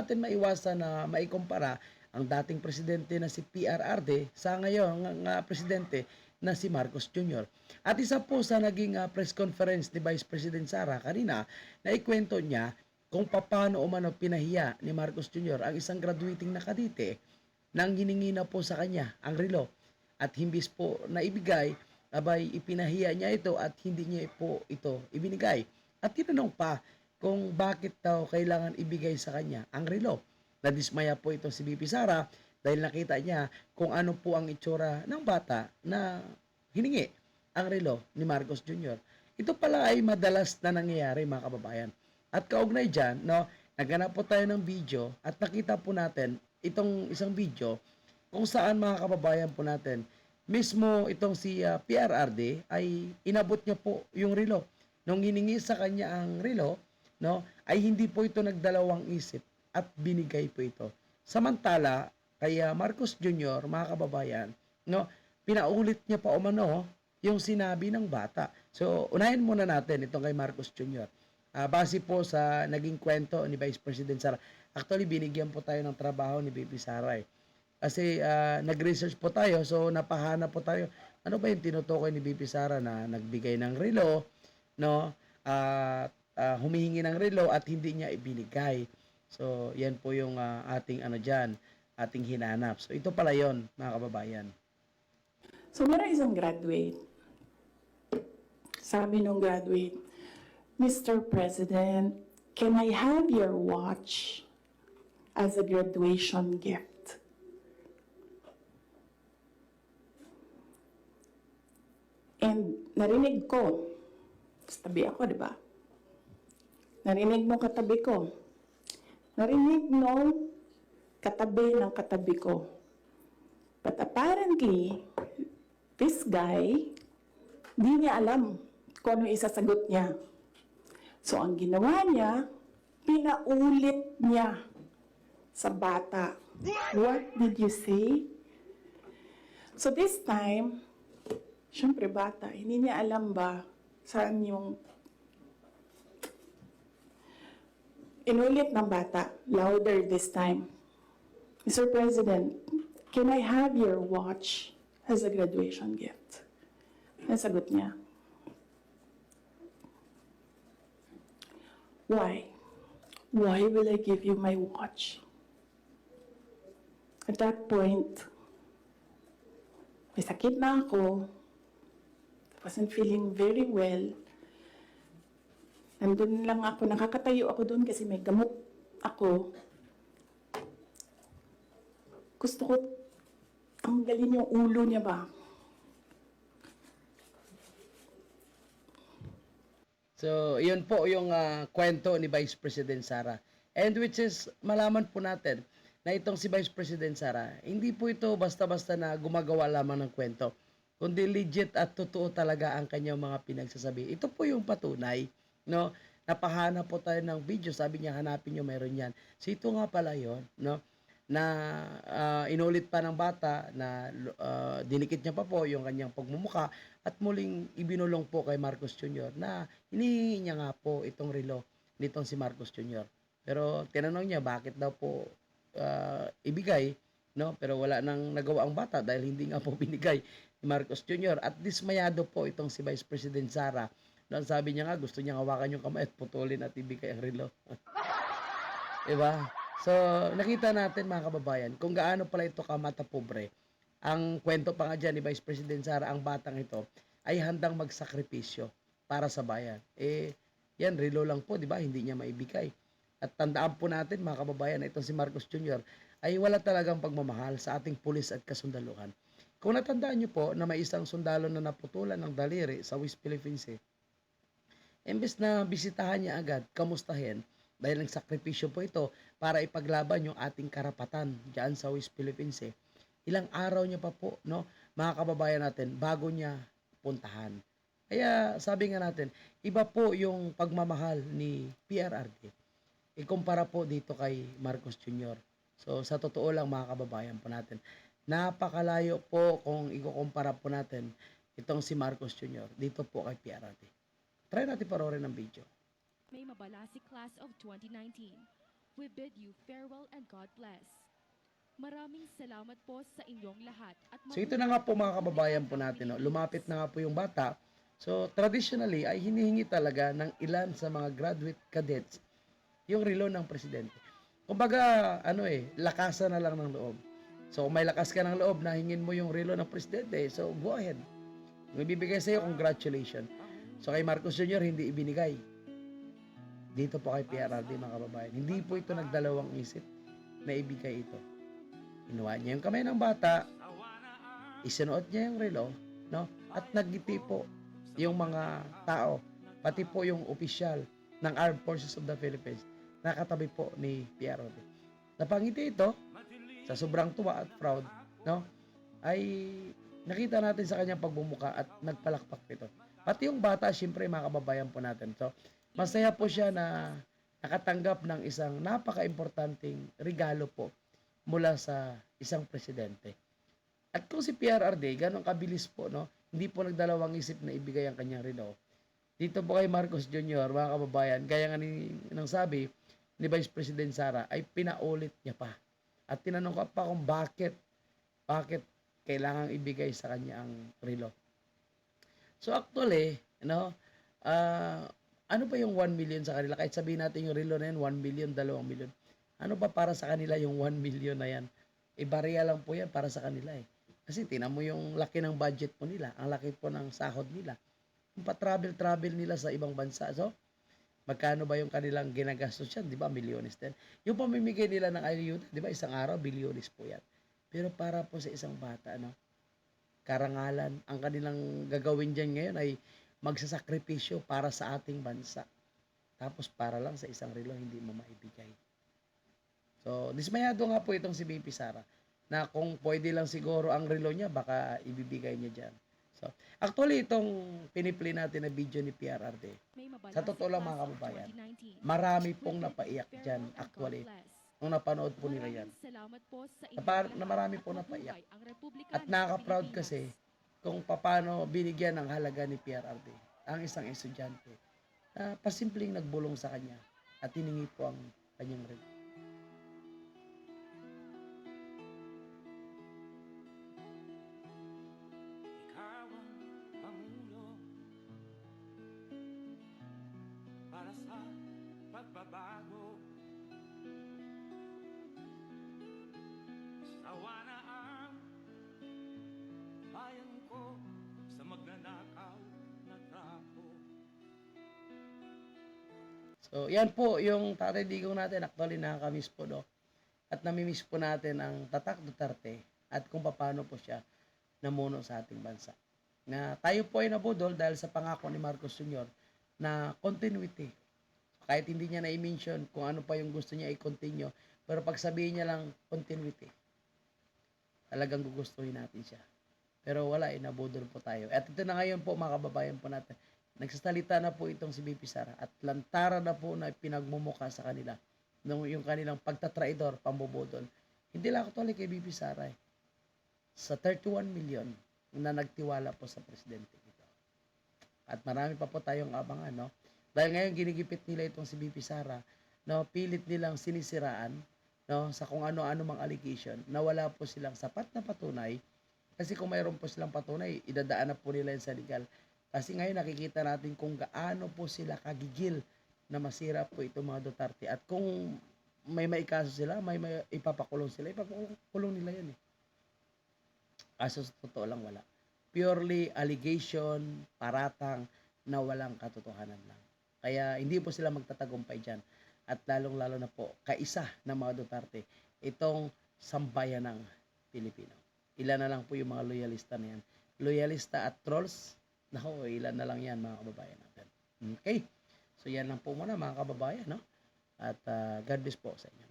natin maiwasan na maikumpara ang dating presidente na si PRRD sa ngayon nga, presidente na si Marcos Jr. At isa po sa naging ah, press conference ni Vice President Sara kanina na ikwento niya kung paano umano pinahiya ni Marcos Jr. ang isang graduating na kadite nang hiningi na po sa kanya ang relo at himbis po na ibigay abay ipinahiya niya ito at hindi niya po ito ibinigay at tinanong pa kung bakit daw kailangan ibigay sa kanya ang relo nadismaya po ito si BP Sara dahil nakita niya kung ano po ang itsura ng bata na hiningi ang relo ni Marcos Jr. Ito pala ay madalas na nangyayari mga kababayan. At kaugnay dyan, no, naghanap po tayo ng video at nakita po natin itong isang video kung saan mga kababayan po natin, mismo itong si ah, PRRD ay inabot niya po yung relo. Nung hiningi sa kanya ang relo, no, ay hindi po ito nagdalawang isip at binigay po ito. Samantala, kaya Marcos Jr., mga kababayan, no, pinaulit niya pa umano yung sinabi ng bata. So, unahin muna natin itong kay Marcos Jr. Ah, base po sa naging kwento ni Vice President Sara. Actually, binigyan po tayo ng trabaho ni BP Sara eh. Kasi ah, nag-research po tayo, so napahanap po tayo. Ano ba yung tinutukoy ni BP Sara na nagbigay ng relo, no? At ah, humihingi ng relo at hindi niya ibinigay. So, yan po yung ah, ating ano diyan, ating hinanap. So, ito pala yon mga kababayan. So, meron isang graduate. Sabi nung graduate, Mr. President, can I have your watch as a graduation gift? And narinig ko, tabi ako, di ba? Narinig nung katabi ko. Narinig nung katabi ng katabi ko. But apparently, this guy, di niya alam kung ano isasagot niya. So, ang ginawa niya, pinaulit niya sa bata. What did you say? So, this time, syempre bata, hindi niya alam ba saan yung inulit ng bata, louder this time. Mr. President, can I have your watch as a graduation gift? Nasagot niya. Why? Why will I give you my watch? At that point, may sakit na ako. Wasn't feeling very well. Nandun lang ako, nakakatayo ako doon kasi may gamot ako. Gusto ko tanggalin yung ulo niya ba? So, yun po yung ah, kwento ni Vice President Sara. And which is, malaman po natin na itong si Vice President Sara, hindi po ito basta-basta na gumagawa lamang ng kwento, kundi legit at totoo talaga ang kanyang mga pinagsasabi. Ito po yung patunay, no? Napahanap po tayo ng video, sabi niya hanapin niyo meron yan. So ito nga pala yon, no? na ah, inulit pa ng bata na ah, dinikit niya pa po yung kanyang pagmumuka at muling ibinulong po kay Marcos Jr. na hinihingi niya nga po itong relo nitong si Marcos Jr. Pero tinanong niya bakit daw po ah, ibigay no pero wala nang nagawa ang bata dahil hindi nga po binigay ni Marcos Jr. at dismayado po itong si Vice President Sara no ang sabi niya nga gusto niya hawakan yung kamay at putulin at ibigay ang relo Diba? So, nakita natin mga kababayan kung gaano pala ito kamata pobre. Ang kwento pa nga dyan ni Vice President Sara, ang batang ito ay handang magsakripisyo para sa bayan. Eh, yan, relo lang po, di ba? Hindi niya maibigay. At tandaan po natin mga kababayan, na itong si Marcos Jr. ay wala talagang pagmamahal sa ating pulis at kasundaluhan. Kung natandaan niyo po na may isang sundalo na naputulan ng daliri sa West Philippines Sea, Imbes na bisitahan niya agad, kamustahin, dahil nagsakripisyo po ito para ipaglaban yung ating karapatan diyan sa West Philippines eh. Ilang araw niya pa po, no, mga kababayan natin, bago niya puntahan. Kaya sabi nga natin, iba po yung pagmamahal ni PRRD. Ikumpara po dito kay Marcos Jr. So sa totoo lang mga kababayan po natin, napakalayo po kung ikukumpara po natin itong si Marcos Jr. dito po kay PRRD. Try natin parorin ng video. May Mabalasi Class of 2019. we bid you farewell and God bless. Maraming salamat po sa inyong lahat. At So ito na nga po mga kababayan po natin, no? lumapit na nga po yung bata. So traditionally ay hinihingi talaga ng ilan sa mga graduate cadets yung relo ng presidente. Kumbaga, ano eh, lakasan na lang ng loob. So kung may lakas ka ng loob na hingin mo yung relo ng presidente, so go ahead. Ibibigay sa'yo, congratulations. So kay Marcos Jr. hindi ibinigay. Dito po kay PRRD mga kababayan. Hindi po ito nagdalawang isip na ibigay ito. Inuha niya yung kamay ng bata, isinuot niya yung relo, no? At nagngiti po yung mga tao, pati po yung opisyal ng Armed Forces of the Philippines, nakatabi po ni PRRD. Napangiti ito, sa sobrang tuwa at proud, no? Ay nakita natin sa kanyang pagbumuka at nagpalakpak ito. Pati yung bata, syempre mga kababayan po natin. So, masaya po siya na nakatanggap ng isang napaka-importanting regalo po mula sa isang presidente. At kung si PRRD, ganong kabilis po, no? Hindi po nagdalawang isip na ibigay ang kanyang relo. Dito po kay Marcos Jr., mga kababayan, gaya nga ni, sabi ni Vice President Sara, ay pinaulit niya pa. At tinanong ko pa kung bakit, bakit kailangang ibigay sa kanya ang relo. So actually, you know, ah, ano pa yung 1 million sa kanila? Kahit sabihin natin yung relo na yan, 1 million, 2 million. Ano pa para sa kanila yung 1 million na yan? Ibarya lang po yan para sa kanila eh. Kasi tinan mo yung laki ng budget po nila, ang laki po ng sahod nila. Yung pa-travel-travel nila sa ibang bansa. So, magkano ba yung kanilang ginagastos yan? Di ba? Milyones din. Yung pamimigay nila ng ayuda, di ba? Isang araw, bilyones po yan. Pero para po sa isang bata, ano? Karangalan, ang kanilang gagawin dyan ngayon ay magsasakripisyo para sa ating bansa. Tapos para lang sa isang relo, hindi mo maibigay. So, dismayado nga po itong si BP Sara na kung pwede lang siguro ang relo niya, baka ibibigay niya dyan. So, actually, itong pinipli natin na video ni PRRD, Sa totoo lang, mga kababayan, marami pong napaiyak dyan, actually, nung napanood po nila yan. Salamat po sa Napar- na marami po napaiyak. At nakaka-proud kasi kung paano binigyan ng halaga ni PRRD ang isang estudyante na pasimpleng nagbulong sa kanya at hiningi po ang kanyang relo. Ikaw ang pamulo para sa pagbabago. Sawa na ang bayan ko sa magnanakaw na trapo. So, yan po yung tatay digong natin. Actually, nakakamiss po, no? At namimiss po natin ang Tatak Duterte at kung paano po siya namuno sa ating bansa. Na tayo po ay nabudol dahil sa pangako ni Marcos Sr. na continuity. Kahit hindi niya na-mention kung ano pa yung gusto niya i-continue, pero pag sabihin niya lang continuity, talagang gugustuhin natin siya. Pero wala, nabudol po tayo. At ito na ngayon po, mga kababayan po natin. Nagsasalita na po itong si BP Sara at lantara na po na pinagmumuka sa kanila nung yung kanilang pagtatraidor, pambobodol. Hindi lang actually kay BP Sara eh. Sa 31 million na nagtiwala po sa presidente ito. At marami pa po tayong abangan, no? Dahil ngayon ginigipit nila itong si BP Sara, no, pilit nilang sinisiraan, no, sa kung ano-ano mang allegation, na wala po silang sapat na patunay. Kasi kung mayroon po silang patunay, idadaan na po nila yun sa legal. Kasi ngayon nakikita natin kung gaano po sila kagigil na masira po itong mga Duterte. At kung may maikaso sila, may, may ipapakulong sila, ipapakulong nila yan eh. Kaso sa totoo lang wala. Purely allegation, paratang, na walang katotohanan lang. Kaya hindi po sila magtatagumpay dyan. At lalong-lalo na po, kaisa ng mga Duterte, itong sambayan ng Pilipino. Ilan na lang po yung mga loyalista na yan. Loyalista at trolls, Nako, ilan na lang yan mga kababayan natin. Okay. So yan lang po muna mga kababayan, no? At ah, God bless po sa inyo.